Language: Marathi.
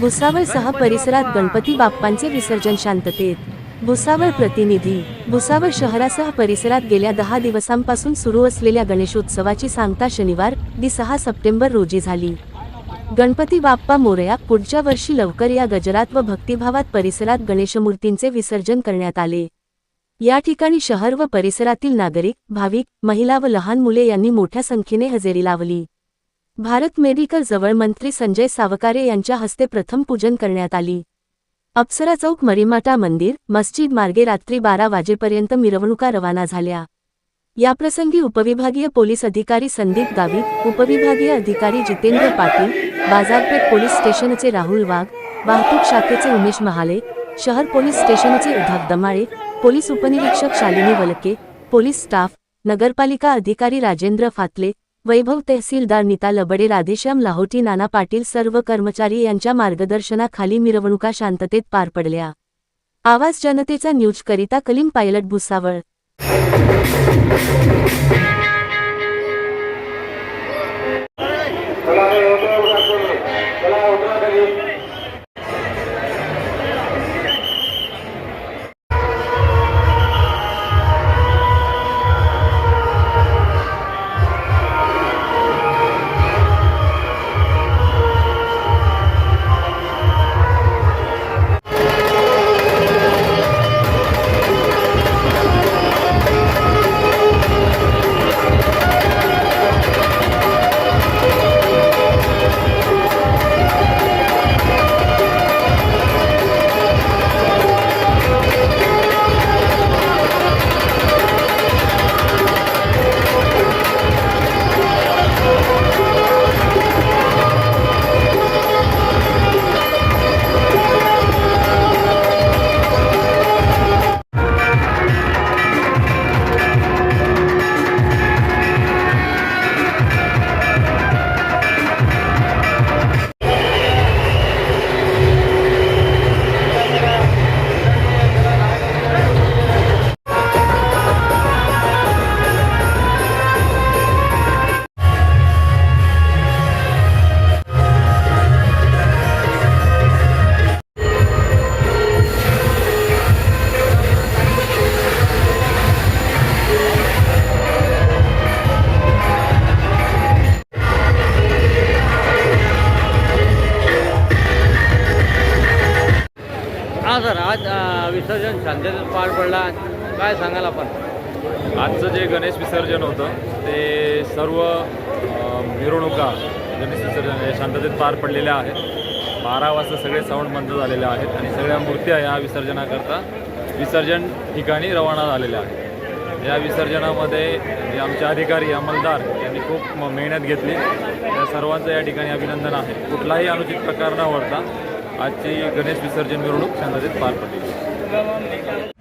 भुसावळसह परिसरात गणपती बाप्पांचे विसर्जन शांततेत. भुसावळ प्रतिनिधी भुसावळ शहरासह परिसरात गेल्या दहा दिवसांपासून सुरू असलेल्या गणेशोत्सवाची सांगता शनिवार दि सहा सप्टेंबर रोजी झाली. गणपती बाप्पा मोरया पुढच्या वर्षी लवकर या गजरात व भक्तिभावात परिसरात गणेशमूर्तींचे विसर्जन करण्यात आले. या ठिकाणी शहर व परिसरातील नागरिक भाविक महिला व लहान मुले यांनी मोठ्या संख्येने हजेरी लावली. भारत मेडिकल जवळ मंत्री संजय सावकारे यांच्या हस्ते प्रथम पूजन करण्यात आली. अप्सरा चौक मरीमाटा मंदिर मस्जिद मार्गे रात्री बारा वाजेपर्यंत मिरवणुका रवाना झाल्या. याप्रसंगी उपविभागीय पोलीस अधिकारी संदीप गावित उपविभागीय अधिकारी जितेंद्र पाटील बाजारपेठ पोलीस स्टेशनचे राहुल वाघ वाहतूक शाखेचे उमेश महाले शहर पोलीस स्टेशनचे उद्धव दमाळे पोलीस उपनिरीक्षक शालिनी वलके पोलीस स्टाफ नगरपालिका अधिकारी राजेंद्र फातले वैभव तहसीलदार नीता लबडे राधेश्याम लाहोटी नाना पाटील सर्व कर्मचारी यांच्या मार्गदर्शनाखाली मिरवणुका शांततेत पार पडल्या. आवाज जनतेचा न्यूजकरिता कलीम पायलट भुसावळ. हा सर आज विसर्जन शांततेत पार पडला. काय सांगाल आपण? आजचं जे गणेश विसर्जन होतं ते सर्व मिरवणुका गणेश विसर्जन हे शांततेत पार पडलेल्या आहेत. बारा वाजता सगळे साऊंड बंद झालेले आहेत आणि सगळ्या मूर्त्या या विसर्जनाकरता विसर्जन ठिकाणी रवाना झालेल्या आहेत. या विसर्जनामध्ये जे आमचे अधिकारी अंमलदार यांनी खूप म- मेहनत घेतली. या सर्वांचं या ठिकाणी अभिनंदन आहे. कुठलाही अनुचित प्रकार न होता आजची गणेश विसर्जन मिरवणूक शांततेत पार पडली